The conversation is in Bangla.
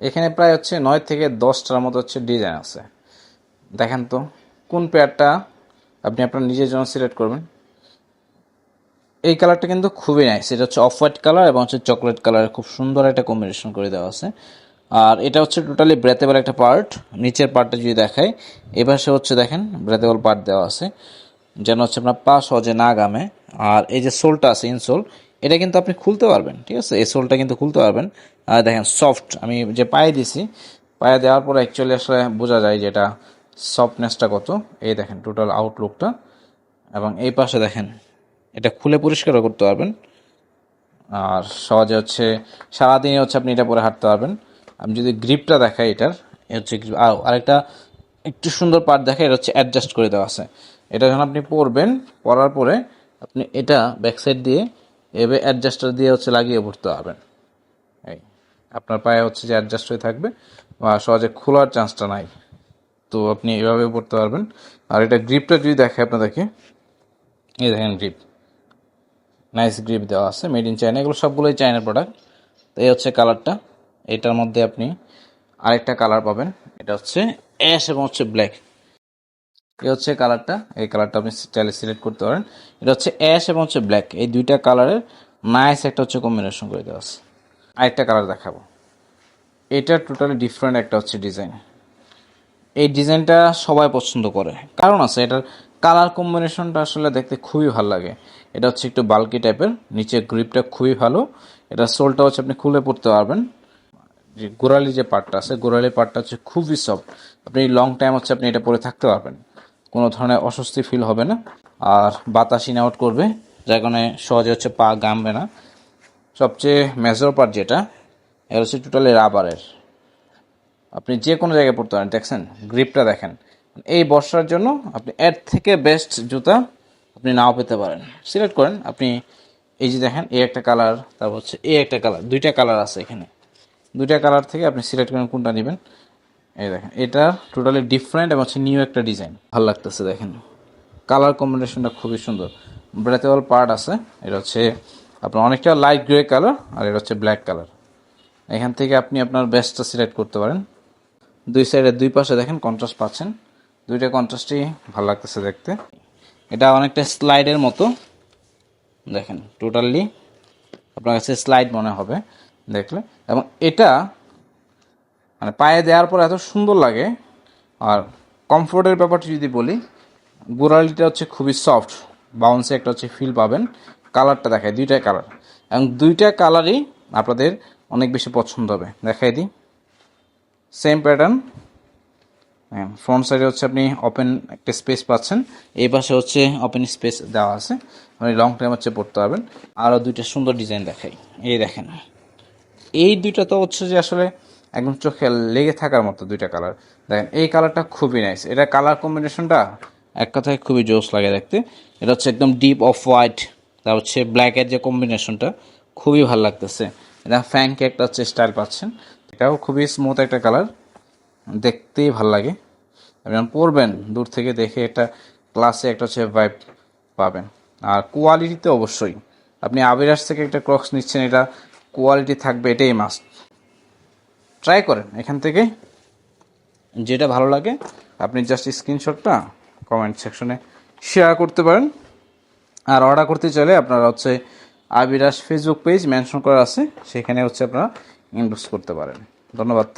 এখানে প্রায় হচ্ছে নয় থেকে দশটার মতো হচ্ছে ডিজাইন আছে। দেখেন তো, কোন পেয়ারটা আপনি আপনার নিজের জন্য সিলেক্ট করবেন। এই কালারটা কিন্তু খুবই নাইস এটা হচ্ছে অফ হোয়াইট কালার এবং হচ্ছে চকলেট কালারের খুব সুন্দর একটা কম্বিনেশন করে দেওয়া আছে। আর এটা হচ্ছে টোটালি ব্রেথেবল একটা পার্ট নিচের পার্টটা যদি দেখাই এবার সে হচ্ছে দেখেন ব্রেথেবল পার্ট দেওয়া আছে। যেন হচ্ছে আপনার পা সহজে না গামে আর এই যে সোলটা আছে ইনসোল এটা কিন্তু আপনি খুলতে পারবেন, ঠিক আছে? এই সোলটা কিন্তু খুলতে পারবেন। আর দেখেন সফট আমি যে পায়ে দিছি, পায়ে দেওয়ার পর অ্যাকচুয়ালি আসলে বোঝা যায় যে এটা সফটনেসটা কত। এই দেখেন টোটাল আউটলুকটা এবং এই পাশে দেখেন, এটা খুলে পরিষ্কারও করতে পারবেন। আর সহজে হচ্ছে, সারাদিনে হচ্ছে আপনি এটা পরে হাঁটতে পারবেন। আমি যদি গ্রিপটা দেখাই এটার হচ্ছে আর আরেকটা একটু সুন্দর পার্ট দেখাই, এটা হচ্ছে অ্যাডজাস্ট করে দেওয়া আছে। এটা যখন আপনি পরবেন, পরার পরে আপনি এটা ব্যাক সাইড দিয়ে এভাবে অ্যাডজাস্টার দিয়ে হচ্ছে লাগিয়ে পড়তে পারবেন এই, আপনার পায়ে হচ্ছে যে অ্যাডজাস্ট হয়ে থাকবে, বা সহজে খোলার চান্সটা নাই। তো আপনি এভাবে পড়তে পারবেন। আর এটা গ্রিপটা যদি দেখে আপনাদেরকে, এই দেখেন গ্রিপ নাইস গ্রিপ দেওয়া আছে মেড ইন চায়না এগুলো সবগুলোই চায়নার প্রোডাক্ট তো এই হচ্ছে কালারটা এটার মধ্যে আপনি আরেকটা কালার পাবেন। এটা হচ্ছে অ্যাশ এবং হচ্ছে ব্ল্যাক এই হচ্ছে কালারটা। এই কালারটা আপনি চাইলে সিলেক্ট করতে পারেন। এটা হচ্ছে অ্যাশ এবং হচ্ছে ব্ল্যাক এই দুইটা কালারের নাইস একটা হচ্ছে কম্বিনেশন করে দেওয়া আছে। আরেকটা কালার দেখাবো। এটা টোটালি ডিফারেন্ট একটা হচ্ছে ডিজাইন এই ডিজাইনটা সবাই পছন্দ করে। কারণ আছে, এটার কালার কম্বিনেশনটা আসলে দেখতে খুবই ভালো লাগে। এটা হচ্ছে একটু বাল্কি টাইপের নিচে গ্রিপটা খুবই ভালো। এটা সোলটা হচ্ছে আপনি খুলে পড়তে পারবেন। যে গোড়ালি যে পার্টটা আছে গোড়ালি পার্টটা হচ্ছে খুবই সফট আপনি লং টাইম হচ্ছে আপনি এটা পরে থাকতে পারবেন। কোনো ধরনের অস্বস্তি ফিল হবে না। আর বাতাস ইন আউট করবে, যার কারণে সহজে হচ্ছে পা গামবে না। সবচেয়ে মেজর পার্ট যেটা এটা হচ্ছে টোটালি রাবারের আপনি যে কোনো জায়গায় পড়তে পারেন, দেখছেন গ্রিপটা দেখেন। এই বর্ষার জন্য আপনি এর থেকে বেস্ট জুতা আপনি নাও পেতে পারেন। সিলেক্ট করেন, আপনি এই যে দেখেন, এই একটা কালার তারপর হচ্ছে এই একটা কালার দুইটা কালার আছে এখানে। দুইটা কালার থেকে আপনি সিলেক্ট করেন কোনটা নেবেন। এই দেখেন, এটা টোটালি ডিফারেন্ট এবং হচ্ছে নিউ একটা ডিজাইন ভালো লাগতেছে, দেখেন। কালার কম্বিনেশনটা খুবই সুন্দর। ব্রেথেবল পার্ট আছে, এটা হচ্ছে আপনার অনেকটা লাইট গ্রে কালার আর এটা হচ্ছে ব্ল্যাক কালার এখান থেকে আপনি আপনার বেস্টটা সিলেক্ট করতে পারেন। দুই সাইডে দুই পাশে দেখেন কন্ট্রাস্ট পাচ্ছেন। দুইটা কন্ট্রাস্টই ভালো লাগতেছে দেখতে। এটা অনেকটা স্লাইডের মতো। দেখেন টোটালি আপনার কাছে স্লাইড মনে হবে, দেখলে। এবং এটা মানে পায়ে দেওয়ার পর এত সুন্দর লাগে। আর কমফোর্টের ব্যাপারটি যদি বলি, গোড়ালিটা হচ্ছে খুবই সফট বাউন্সে একটা হচ্ছে ফিল পাবেন। কালারটা দেখায় দুইটাই কালার। এবং দুইটা কালারই আপনাদের অনেক বেশি পছন্দ হবে। দেখাই দিই। সেম প্যাটার্ন ফ্রন্ট সাইডে হচ্ছে আপনি ওপেন একটা স্পেস পাচ্ছেন। এই পাশে হচ্ছে ওপেন স্পেস দেওয়া আছে। আপনি লং টাইম হচ্ছে পড়তে পারবেন। আরও দুইটা সুন্দর ডিজাইন দেখাই। এই দেখেন। এই দুইটা তো হচ্ছে যে আসলে একদম চোখে লেগে থাকার মতো দুইটা কালার দেখেন, এই কালারটা খুবই নাইস এটা কালার কম্বিনেশনটা এক কথায় খুবই জোস লাগে দেখতে। এটা হচ্ছে একদম ডিপ অফ হোয়াইট তার হচ্ছে ব্ল্যাকের যে কম্বিনেশনটা খুবই ভালো লাগতেছে। এটা ফ্যাঙ্কে একটা হচ্ছে স্টাইল পাচ্ছেন। এটাও খুবই স্মুথ একটা কালার দেখতেই ভালো লাগে। যখন পরবেন দূর থেকে দেখে একটা ক্লাসে একটা হচ্ছে ভাইব পাবেন। আর কোয়ালিটিতে অবশ্যই। আপনি আবিরাস থেকে একটা ক্রক্স নিচ্ছেন, এটা কোয়ালিটি থাকবে, এটাই মাস্ট ট্রাই করেন, এখান থেকে। যেটা ভালো লাগে, আপনি জাস্ট স্ক্রিনশটটা কমেন্ট সেকশনে শেয়ার করতে পারেন। আর অর্ডার করতে চাইলে আপনারা হচ্ছে আবিরাস ফেসবুক পেজ মেনশন করা আছে, সেখানে হচ্ছে আপনারা ইনবক্স করতে পারেন। ধন্যবাদ।